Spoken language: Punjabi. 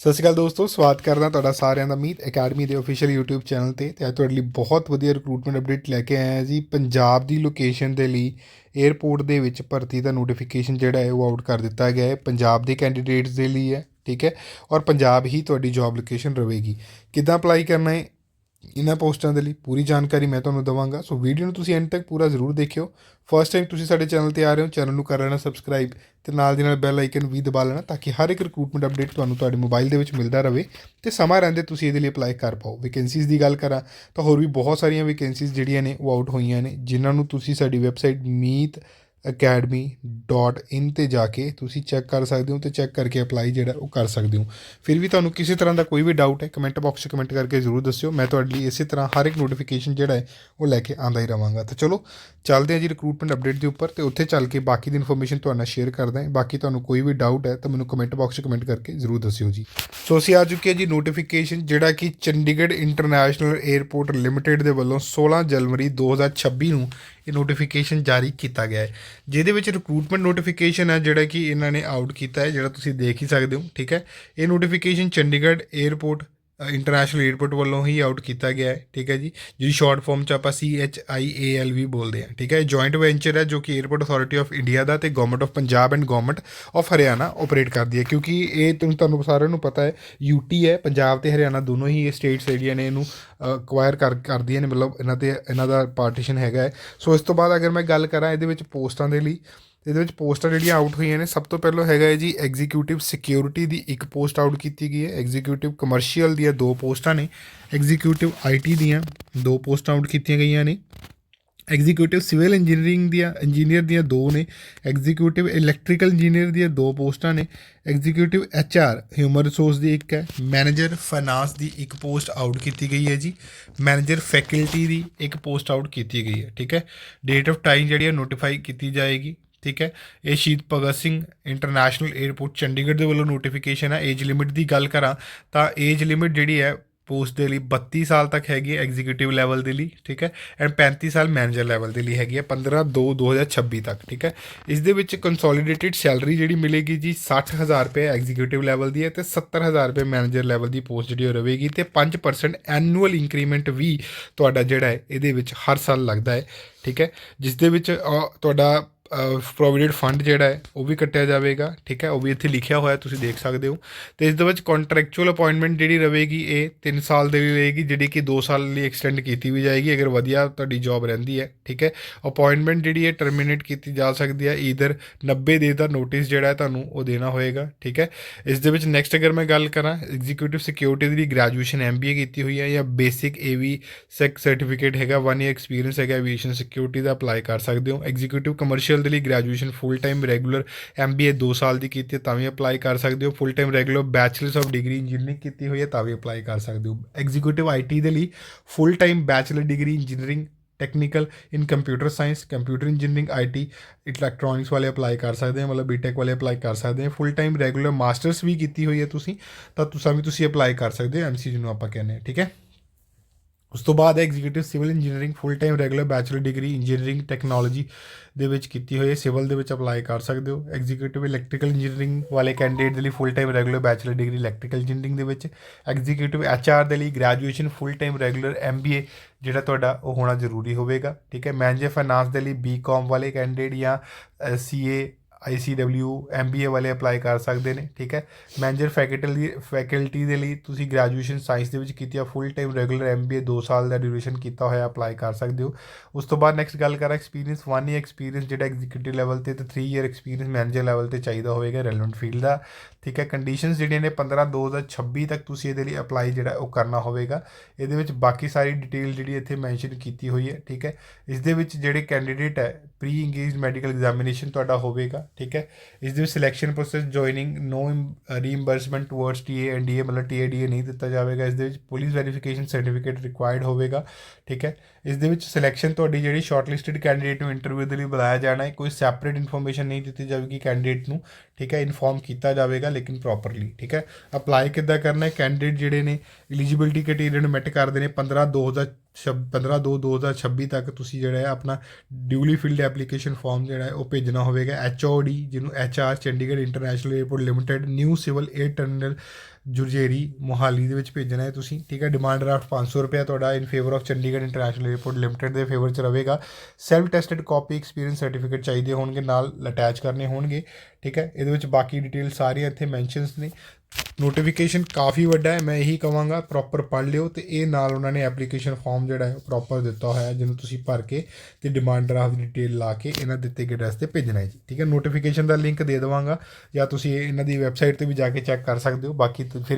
ਸਤਿ ਸ਼੍ਰੀ ਅਕਾਲ ਦੋਸਤੋ, ਸਵਾਗਤ ਕਰਦਾ ਤੁਹਾਡਾ ਸਾਰਿਆਂ ਦਾ ਮੀਤ ਅਕੈਡਮੀ ਦੇ ਅਫੀਸ਼ੀਅਲ YouTube ਚੈਨਲ ਤੇ ਤੇ ਅੱਜ ਤੁਹਾਡੇ ਲਈ ਬਹੁਤ ਵਧੀਆ ਰਿਕਰੂਟਮੈਂਟ ਅਪਡੇਟ ਲੈ ਕੇ ਆਇਆ ਜੀ। ਪੰਜਾਬ ਦੀ ਲੋਕੇਸ਼ਨ ਦੇ ਲਈ 에ਅਰਪੋਰਟ ਦੇ ਵਿੱਚ ਭਰਤੀ ਦਾ ਨੋਟੀਫਿਕੇਸ਼ਨ ਜਿਹੜਾ ਹੈ ਉਹ ਆਊਟ ਕਰ ਦਿੱਤਾ ਗਿਆ ਹੈ। ਪੰਜਾਬ ਦੇ ਕੈਂਡੀਡੇਟਸ ਦੇ ਲਈ ਹੈ, ਠੀਕ ਹੈ? ਔਰ ਪੰਜਾਬ ਹੀ ਤੁਹਾਡੀ ਜੌਬ ਲੋਕੇਸ਼ਨ ਰਹੇਗੀ। ਕਿੱਦਾਂ ਅਪਲਾਈ ਕਰਨਾ ਹੈ? ਇਹਨਾਂ ਪੋਸਟਾਂ ਦੇ ਲਈ ਪੂਰੀ ਜਾਣਕਾਰੀ ਮੈਂ ਤੁਹਾਨੂੰ ਦਵਾਂਗਾ। ਸੋ ਵੀਡੀਓ ਨੂੰ ਤੁਸੀਂ ਐਂਡ ਤੱਕ ਪੂਰਾ ਜ਼ਰੂਰ ਦੇਖਿਓ। ਫਸਟ ਟਾਈਮ ਤੁਸੀਂ ਸਾਡੇ ਚੈਨਲ ਤੇ ਆ ਰਹੇ ਹੋ ਚੈਨਲ ਨੂੰ ਕਰ ਲੈਣਾ ਸਬਸਕ੍ਰਾਈਬ ਤੇ ਨਾਲ ਦੀ ਨਾਲ ਬੈਲ ਆਈਕਨ ਵੀ ਦਬਾ ਲੈਣਾ ਤਾਂ ਕਿ ਹਰ ਇੱਕ ਰਿਕਰੂਟਮੈਂਟ ਅਪਡੇਟ ਤੁਹਾਨੂੰ ਤੁਹਾਡੇ ਮੋਬਾਈਲ ਦੇ ਵਿੱਚ ਮਿਲਦਾ ਰਹੇ ਤੇ ਸਮਾਂ ਰਹਿੰਦੇ ਤੁਸੀਂ ਇਹਦੇ ਲਈ ਅਪਲਾਈ ਕਰ ਪਾਓ। ਵੈਕੈਂਸੀਜ਼ ਦੀ ਗੱਲ ਕਰਾਂ ਤਾਂ ਹੋਰ ਵੀ ਬਹੁਤ ਸਾਰੀਆਂ ਵੈਕੈਂਸੀਜ਼ ਜਿਹੜੀਆਂ ਨੇ ਉਹ ਆਊਟ ਹੋਈਆਂ ਨੇ, ਜਿਨ੍ਹਾਂ ਨੂੰ ਤੁਸੀਂ ਸਾਡੀ ਵੈਬਸਾਈਟ ਅਕੈਡਮੀ ਡੋਟ ਇਨ ਤੇ ਜਾ ਕੇ ਤੁਸੀਂ ਚੈੱਕ ਕਰ ਸਕਦੇ ਹੋ ਤੇ ਚੈੱਕ ਕਰਕੇ ਅਪਲਾਈ ਜਿਹੜਾ ਉਹ ਕਰ ਸਕਦੇ ਹੋ। ਫਿਰ ਵੀ ਤੁਹਾਨੂੰ ਕਿਸੇ ਤਰ੍ਹਾਂ ਦਾ ਕੋਈ ਵੀ ਡਾਊਟ ਹੈ ਕਮੈਂਟ ਬਾਕਸ 'ਚ ਕਮੈਂਟ ਕਰਕੇ ਜ਼ਰੂਰ ਦੱਸਿਓ। ਮੈਂ ਤੁਹਾਡੇ ਲਈ ਇਸੇ ਤਰ੍ਹਾਂ ਹਰ ਇੱਕ ਨੋਟੀਫਿਕੇਸ਼ਨ ਜਿਹੜਾ ਹੈ, ਉਹ ਲੈ ਕੇ ਆਂਦਾ ਹੀ ਰਵਾਂਗਾ ਤਾਂ ਚਲੋ, ਚੱਲਦੇ ਹਾਂ ਜੀ ਰਿਕਰੂਟਮੈਂਟ ਅਪਡੇਟ ਦੇ ਉੱਪਰ ਤੇ ਉੱਥੇ ਚੱਲ ਕੇ ਬਾਕੀ ਦੀ ਇਨਫੋਰਮੇਸ਼ਨ ਤੁਹਾਡੇ ਨਾਲ ਸ਼ੇਅਰ ਕਰਦਾ ਹਾਂ। ਬਾਕੀ ਤੁਹਾਨੂੰ ਕੋਈ ਵੀ ਡਾਊਟ ਹੈ, ਤਾਂ ਮੈਨੂੰ ਕਮੈਂਟ ਬਾਕਸ 'ਚ ਕਮੈਂਟ ਕਰਕੇ ਜ਼ਰੂਰ ਦੱਸਿਓ ਜੀ। ਸੋ ਅਸੀਂ ਆ ਚੁੱਕੇ ਹਾਂ ਜੀ ਨੋਟੀਫਿਕੇਸ਼ਨ ਜਿਹੜਾ ਕਿ ਚੰਡੀਗੜ੍ਹ ਇੰਟਰਨੈਸ਼ਨਲ 에ਅਰਪੋਰਟ ਲਿਮਟਿਡ ਦੇ ਵੱਲੋਂ 16 ਜਨਵਰੀ 2026 ਨੂੰ ਇਹ ਨੋਟੀਫਿਕੇਸ਼ਨ ਜਾਰੀ ਕੀਤਾ ਗਿਆ ਹੈ। ਜਿਹਦੇ ਵਿੱਚ ਰਿਕਰੂਟਮੈਂਟ ਨੋਟੀਫਿਕੇਸ਼ਨ ਹੈ ਜਿਹੜਾ ਕਿ ਇਹਨਾਂ ਨੇ ਆਊਟ ਕੀਤਾ ਹੈ, ਜਿਹੜਾ ਤੁਸੀਂ ਦੇਖ ਹੀ ਸਕਦੇ ਹੋ, ਠੀਕ ਹੈ? ਇਹ notification Chandigarh airport international airport ਵੱਲੋਂ ਹੀ ਆਊਟ ਕੀਤਾ ਗਿਆ ਹੈ, ਠੀਕ ਹੈ ਜੀ ਜਿਹਦੀ ਸ਼ਾਰਟ ਫਾਰਮ ਚ ਆਪਾਂ ਸੀ ਐਚ ਆਈ ਏ ਐਲ ਵੀ ਬੋਲਦੇ ਹਾਂ, ਠੀਕ ਹੈ, ਇਹ ਜੁਆਇੰਟ ਵੈਂਚਰ ਹੈ ਜੋ ਕਿ 에ਅਰਪੋਰਟ ਅਥਾਰਟੀ ਆਫ ਇੰਡੀਆ ਦਾ ਤੇ government of Punjab and government of Haryana operate ਕਰਦੀ ਹੈ, ਕਿਉਂਕਿ ਇਹ ਤੁਹਾਨੂੰ ਤੁਹਾਨੂੰ ਸਾਰਿਆਂ ਨੂੰ ਪਤਾ ਹੈ ਯੂਟੀ ਹੈ, ਪੰਜਾਬ ਤੇ ਹਰਿਆਣਾ ਦੋਨੋਂ ਹੀ ਇਹ ਸਟੇਟਸ ਜਿਹੜੀਆਂ ਨੇ ਇਹਨੂੰ ਅਕਵਾਇਰ ਕਰ, ਕਰਦੀਆਂ ਨੇ, ਮਤਲਬ ਇਹਨਾਂ ਤੇ, ਇਹਨਾਂ ਦਾ ਪਾਰਟੀਸ਼ਨ ਹੈਗਾ ਹੈ। ਸੋ ਇਸ ਤੋਂ ਬਾਅਦ ਅਗਰ ਮੈਂ ਗੱਲ ਕਰਾਂ ਇਹਦੇ ਵਿੱਚ ਪੋਸਟਾਂ ਦੇ ਲਈ ਇਹਦੇ ਵਿੱਚ ਪੋਸਟਾਂ ਜਿਹੜੀਆਂ ਆਊਟ ਹੋਈਆਂ ਨੇ, ਸਭ ਤੋਂ ਪਹਿਲਾਂ ਹੈਗਾ ਹੈ ਜੀ ਐਗਜ਼ੀਕਿਊਟਿਵ ਸਿਕਿਉਰਿਟੀ ਦੀ ਇੱਕ ਪੋਸਟ ਆਊਟ ਕੀਤੀ ਗਈ ਹੈ। ਐਗਜ਼ੀਕਿਊਟਿਵ ਕਮਰਸ਼ੀਅਲ ਦੀਆਂ ਦੋ ਪੋਸਟਾਂ ਨੇ ਐਗਜ਼ੀਕਿਊਟਿਵ ਆਈਟੀ ਦੀਆਂ ਦੋ ਪੋਸਟਾਂ ਆਊਟ ਕੀਤੀਆਂ ਗਈਆਂ ਨੇ ਐਗਜ਼ੀਕਿਊਟਿਵ ਸਿਵਲ ਇੰਜੀਨੀਅਰਿੰਗ ਦੀਆਂ ਇੰਜੀਨੀਅਰ ਦੀਆਂ ਦੋ ਨੇ ਐਗਜ਼ੀਕਿਊਟਿਵ ਇਲੈਕਟ੍ਰੀਕਲ ਇੰਜੀਨੀਅਰ ਦੀਆਂ ਦੋ ਪੋਸਟਾਂ ਨੇ ਐਗਜ਼ੀਕਿਊਟਿਵ ਐਚਆਰ ਹਿਊਮਨ ਰਿਸੋਰਸ ਦੀ ਇੱਕ ਹੈ ਮੈਨੇਜਰ ਫਾਈਨਾਂਸ ਦੀ ਇੱਕ ਪੋਸਟ ਆਊਟ ਕੀਤੀ ਗਈ ਹੈ ਜੀ ਮੈਨੇਜਰ ਫੈਕਲਟੀ ਦੀ ਇੱਕ ਪੋਸਟ ਆਊਟ ਕੀਤੀ ਗਈ ਹੈ, ਠੀਕ ਹੈ। ਡੇਟ ਆਫ ਟਾਈਮ ਜਿਹੜੀ ਹੈ ਨੋਟੀਫਾਈ ਕੀਤੀ ਜਾਏਗੀ। ਠੀਕ ਹੈ। ਇਹ ਸ਼ਹੀਦ ਭਗਤ ਸਿੰਘ ਇੰਟਰਨੈਸ਼ਨਲ 에ਅਰਪੋਰਟ ਚੰਡੀਗੜ੍ਹ ਦੇ ਵੱਲੋਂ ਨੋਟੀਫਿਕੇਸ਼ਨ ਹੈ ਏਜ ਲਿਮਿਟ ਦੀ ਗੱਲ ਕਰਾਂ ਤਾਂ ਏਜ ਲਿਮਿਟ ਜਿਹੜੀ ਹੈ ਪੋਸਟ ਦੇ ਲਈ 32 ਸਾਲ ਤੱਕ ਹੈਗੀ ਹੈ ਐਗਜ਼ੀਕਿਊਟਿਵ ਲੈਵਲ ਦੇ ਲਈ, ਠੀਕ ਹੈ। ਐਂਡ 35 ਸਾਲ ਮੈਨੇਜਰ ਲੈਵਲ ਦੇ ਲਈ ਹੈਗੀ ਹੈ 15 2 2026 ਤੱਕ, ਠੀਕ ਹੈ। ਇਸ ਦੇ ਵਿੱਚ ਕੰਸੋਲੀਡੇਟਿਡ ਸੈਲਰੀ ਜਿਹੜੀ ਮਿਲੇਗੀ ਜੀ 60000 ਰੁਪਏ ਐਗਜ਼ੀਕਿਊਟਿਵ ਲੈਵਲ ਦੀ ਹੈ ਤੇ 70000 ਰੁਪਏ ਮੈਨੇਜਰ ਲੈਵਲ ਦੀ ਪੋਸਟ ਜਿਹੜੀ ਉਹ ਰਹੇਗੀ ਤੇ 5% ਐਨੂਅਲ ਇੰਕਰੀਮੈਂਟ ਵੀ ਤੁਹਾਡਾ ਜਿਹੜਾ ਹੈ, ਇਹਦੇ ਵਿੱਚ ਹਰ ਸਾਲ ਲੱਗਦਾ ਹੈ, ਠੀਕ ਹੈ। ਜਿਸ ਦੇ ਵਿੱਚ ਤੁਹਾਡਾ ਪ੍ਰੋਵੀਡੈਂਟ ਫੰਡ ਜਿਹੜਾ ਹੈ, ਉਹ ਵੀ ਕੱਟਿਆ ਜਾਵੇਗਾ, ਠੀਕ ਹੈ? ਉਹ ਵੀ ਇੱਥੇ ਲਿਖਿਆ ਹੋਇਆ ਤੁਸੀਂ ਦੇਖ ਸਕਦੇ ਹੋ। ਤੇ ਇਸ ਦੇ ਵਿੱਚ ਕੰਟਰੈਕਚੁਅਲ ਅਪਾਇੰਟਮੈਂਟ ਜਿਹੜੀ ਰਹੇਗੀ, ਇਹ 3 ਸਾਲ ਦੇ ਲਈ ਰਹੇਗੀ, ਜਿਹੜੀ ਕਿ 2 ਸਾਲ ਲਈ ਐਕਸਟੈਂਡ ਕੀਤੀ ਵੀ ਜਾਏਗੀ, ਅਗਰ ਵਧੀਆ ਤੁਹਾਡੀ ਜੌਬ ਰਹਿੰਦੀ ਹੈ, ਠੀਕ ਹੈ? ਅਪਾਇੰਟਮੈਂਟ ਜਿਹੜੀ ਹੈ ਟਰਮੀਨੇਟ ਕੀਤੀ ਜਾ ਸਕਦੀ ਹੈ ਈਦਰ 90 ਦੇ ਦਾ ਨੋਟਿਸ ਜਿਹੜਾ ਹੈ, ਤੁਹਾਨੂੰ ਉਹ ਦੇਣਾ ਹੋਏਗਾ, ਠੀਕ ਹੈ? ਇਸ ਦੇ ਵਿੱਚ ਨੈਕਸਟ ਅਗਰ ਮੈਂ ਗੱਲ ਕਰਾਂ ਐਗਜ਼ੀਕਿਊਟਿਵ ਸਿਕਿਉਰਿਟੀ ਦੀ ਗ੍ਰੈਜੂਏਸ਼ਨ ਐਮਬੀਏ ਕੀਤੀ ਹੋਈ ਹੈ, ਜਾਂ ਬੇਸਿਕ ਏਵੀ ਸੈਕ ਸਰਟੀਫਿਕੇਟ ਹੈਗਾ 1 ਇਅਰ ਐਕਸਪੀਰੀਅੰਸ ਹੈਗਾ ਐਵੀਏਸ਼ਨ ਸਿਕਿਉਰਿਟੀ ਦਾ ਅਪਲਾਈ ਕਰ ਸਕਦੇ ਹੋ। ਐਗਜ਼ੀਕਿਊਟਿਵ ਕਮਰਸ਼ੀਅਲ ਦੇ ਲਈ graduation full time regular MBA 2 ਸਾਲ ਦੀ ਕੀਤੀ ਹੈ, ਤਾਂ ਵੀ ਅਪਲਾਈ ਕਰ ਸਕਦੇ ਹੋ। Full time regular bachelors of degree engineering ਕੀਤੀ ਹੋਈ ਹੈ, ਤਾਂ ਵੀ ਅਪਲਾਈ ਕਰ ਸਕਦੇ ਹੋ। ਐਗਜ਼ੀਕਿਊਟਿਵ ਆਈਟੀ ਦੇ ਲਈ full time bachelor degree engineering technical in computer science computer engineering IT electronics ਵਾਲੇ ਅਪਲਾਈ ਕਰ ਸਕਦੇ ਹੋ, ਮਤਲਬ ਬੀਟੈਕ ਵਾਲੇ ਅਪਲਾਈ ਕਰ ਸਕਦੇ ਹੋ। ਫੁੱਲ ਟਾਈਮ ਰੈਗੂਲਰ ਮਾਸਟਰਸ ਵੀ ਕੀਤੀ ਹੋਈ ਹੈ ਤੁਸੀਂ, ਤਾਂ ਤੁਸੀਂ ਵੀ ਤੁਸੀਂ ਅਪਲਾਈ ਕਰ ਸਕਦੇ ਹੋ ਐਮਸੀ ਨੂੰ ਆਪਾਂ ਕਹਿੰਦੇ ਹਾਂ, ਠੀਕ ਹੈ? ਉਸ ਤੋਂ ਬਾਅਦ executive civil engineering full time regular bachelor degree engineering technology ਦੇ ਵਿੱਚ ਕੀਤੀ ਹੋਈ ਹੈ। ਸਿਵਲ ਦੇ ਵਿੱਚ ਅਪਲਾਈ ਕਰ ਸਕਦੇ ਹੋ। ਐਗਜ਼ੀਕਿਊਟਿਵ ਇਲੈਕਟ੍ਰੀਕਲ ਇੰਜੀਨੀਅਰਿੰਗ ਵਾਲੇ ਕੈਂਡੀਡੇਟ ਦੇ ਲਈ full time regular bachelor degree electrical engineering ਦੇ ਵਿੱਚ। ਐਗਜ਼ੀਕਿਊਟਿਵ ਐਚਆਰ ਦੇ ਲਈ graduation full time regular MBA ਜਿਹੜਾ ਤੁਹਾਡਾ ਉਹ ਹੋਣਾ ਜ਼ਰੂਰੀ ਹੋਵੇਗਾ। ਠੀਕ ਹੈ? ਮੈਨੇਜਰ ਫਾਈਨਾਂਸ ਦੇ ਲਈ ਬੀਕਾਮ ਵਾਲੇ ਕੈਂਡੀਡੇਟ ਜਾਂ ਸੀਏ ਆਈਸੀਡਬਲਯੂ ਐਮਬੀਏ ਵਾਲੇ ਅਪਲਾਈ ਕਰ ਸਕਦੇ ਨੇ, ਠੀਕ ਹੈ? ਮੈਨੇਜਰ ਫੈਕਲਟੀ ਫੈਕਲਟੀ ਦੇ ਲਈ ਤੁਸੀਂ ਗ੍ਰੈਜੂਏਸ਼ਨ ਸਾਇੰਸ ਦੇ ਵਿੱਚ ਕੀਤੀ ਆ ਫੁੱਲ ਟਾਈਮ ਰੈਗੂਲਰ ਐਮਬੀਏ 2 ਸਾਲ ਦਾ ਡਿਊਰੇਸ਼ਨ ਕੀਤਾ ਹੋਇਆ ਅਪਲਾਈ ਕਰ ਸਕਦੇ ਹੋ। ਉਸ ਤੋਂ ਬਾਅਦ ਨੈਕਸਟ ਗੱਲ ਕਰਾਂ ਐਕਸਪੀਰੀਅੰਸ 1 ਈਅਰ ਐਕਸਪੀਰੀਅੰਸ ਜਿਹੜਾ ਐਗਜ਼ੀਕਿਊਟਿਵ ਲੈਵਲ ਤੇ ਤੇ 3 ਈਅਰ ਐਕਸਪੀਰੀਅੰਸ ਮੈਨੇਜਰ ਲੈਵਲ ਤੇ ਚਾਹੀਦਾ ਹੋਵੇਗਾ ਰੈਲੇਵੈਂਟ ਫੀਲਡ ਦਾ, ਠੀਕ ਹੈ? ਕੰਡੀਸ਼ਨਸ ਜਿਹੜੀਆਂ ਨੇ 15 2026 ਤੱਕ ਤੁਸੀਂ ਇਹਦੇ ਲਈ ਅਪਲਾਈ ਜਿਹੜਾ ਉਹ ਕਰਨਾ ਹੋਵੇਗਾ। ਇਹਦੇ ਵਿੱਚ ਬਾਕੀ ਸਾਰੀ ਡਿਟੇਲ ਜਿਹੜੀ ਇੱਥੇ ਮੈਂਸ਼ਨ ਕੀਤੀ ਹੋਈ ਹੈ, ਠੀਕ ਹੈ? ਇਸ ਦੇ ਵਿੱਚ ਜਿਹੜੇ ਕੈਂਡੀਡੇਟ ਹੈ ਪ੍ਰੀ ਇੰਗੇਜ਼ ਮੈਡੀਕਲ ਐਗਜ਼ਾਮੀਨੇਸ਼ਨ ਤੁਹਾਡਾ ਹੋਵੇਗਾ ਠੀਕ ਹੈ ਇਸ ਦੇ ਵਿੱਚ selection process joining no reimbursement towards TA and DA ਮਤਲਬ ਟੀਏ ਡੀਏ ਨਹੀਂ ਦਿੱਤਾ ਜਾਵੇਗਾ ਇਸ ਦੇ ਵਿੱਚ ਪੁਲਿਸ ਵੈਰੀਫਿਕੇਸ਼ਨ ਸਰਟੀਫਿਕੇਟ ਰਿਕੁਆਇਰਡ ਹੋਵੇਗਾ ਠੀਕ ਹੈ ਇਸ ਦੇ ਵਿੱਚ ਸਿਲੈਕਸ਼ਨ ਤੁਹਾਡੀ ਜਿਹੜੀ ਸ਼ਾਰਟਲਿਸਟਡ ਕੈਂਡੀਡੇਟ ਨੂੰ ਇੰਟਰਵਿਊ ਦੇ ਲਈ ਬੁਲਾਇਆ ਜਾਣਾ ਹੈ ਕੋਈ ਸੈਪਰੇਟ ਇਨਫੋਰਮੇਸ਼ਨ ਨਹੀਂ ਦਿੱਤੀ ਜਾਵੇਗੀ ਕੈਂਡੀਡੇਟ ਨੂੰ ਠੀਕ ਹੈ ਇਨਫੋਰਮ ਕੀਤਾ ਜਾਵੇਗਾ ਲੇਕਿਨ ਪ੍ਰੋਪਰਲੀ ਠੀਕ ਹੈ। ਅਪਲਾਈ ਕਿੱਦਾਂ ਕਰਨਾ ਹੈ? ਕੈਂਡੀਡੇਟ ਜਿਹੜੇ ਨੇ ਐਲੀਜੀਬਿਲਟੀ ਕ੍ਰਾਈਟੇਰੀਆ ਨੂੰ ਮੈਟ ਕਰਦੇ ਨੇ 15 2000 15 2 2026 ਤੱਕ ਤੁਸੀਂ ਜਿਹੜਾ ਹੈ ਆਪਣਾ ਡਿਊਲੀ ਫਿਲਡ ਐਪਲੀਕੇਸ਼ਨ ਫਾਰਮ ਜਿਹੜਾ ਹੈ ਉਹ ਭੇਜਣਾ ਹੋਵੇਗਾ। ਐਚਓਡੀ ਜਿਹਨੂੰ HR Chandigarh international airport limited new civil air terminal ਜੁਰਜੇਰੀ Mohali ਦੇ ਵਿੱਚ ਭੇਜਣਾ ਹੈ ਤੁਸੀਂ, ਠੀਕ ਹੈ? ਡਿਮਾਂਡ ਡਰਾਫਟ 500 ਰੁਪਏ ਤੁਹਾਡਾ in favour of Chandigarh international airport limited ਦੇ ਫੇਵਰ ਚ ਰਹੇਗਾ। Self tested copy experience certificate ਚਾਹੀਦੇ ਹੋਣਗੇ, ਨਾਲ ਅਟੈਚ ਕਰਨੇ ਹੋਣਗੇ, ਠੀਕ ਹੈ? ਇਹਦੇ ਵਿੱਚ ਬਾਕੀ ਡਿਟੇਲ ਸਾਰੀਆਂ ਇੱਥੇ ਮੈਂਸ਼ਨਸ ਨੇ। ਨੋਟੀਫਿਕੇਸ਼ਨ ਕਾਫੀ ਵੱਡਾ ਹੈ, ਮੈਂ ਇਹੀ ਕਹਾਂਗਾ ਪ੍ਰੋਪਰ ਪੜ੍ਹ ਲਿਓ ਤੇ ਇਹ ਨਾਲ ਉਹਨਾਂ ਨੇ ਐਪਲੀਕੇਸ਼ਨ ਫਾਰਮ ਜਿਹੜਾ ਹੈ ਪ੍ਰੋਪਰ ਦਿੱਤਾ ਹੋਇਆ ਜਿਹਨੂੰ ਤੁਸੀਂ ਭਰ ਕੇ ਤੇ ਡਿਮਾਂਡ ਡਰਾਫਟ ਦੀ ਡਿਟੇਲ ਲਾ ਕੇ ਇਹਨਾਂ ਦਿੱਤੇ ਗਏ ਐਡਰੈਸ ਤੇ ਭੇਜਣਾ ਹੈ ਜੀ, ਠੀਕ ਹੈ? ਨੋਟੀਫਿਕੇਸ਼ਨ ਦਾ ਲਿੰਕ ਦੇ ਦੇਵਾਂਗਾ ਜਾਂ ਤੁਸੀਂ ਇਹ ਇਹਨਾਂ ਦੀ ਵੈਬਸਾਈਟ ਤੇ ਵੀ ਜਾ ਕੇ ਚੈੱਕ ਕਰ ਸਕਦੇ ਹੋ, ਬਾਕੀ ਫਿਰ ਵੀ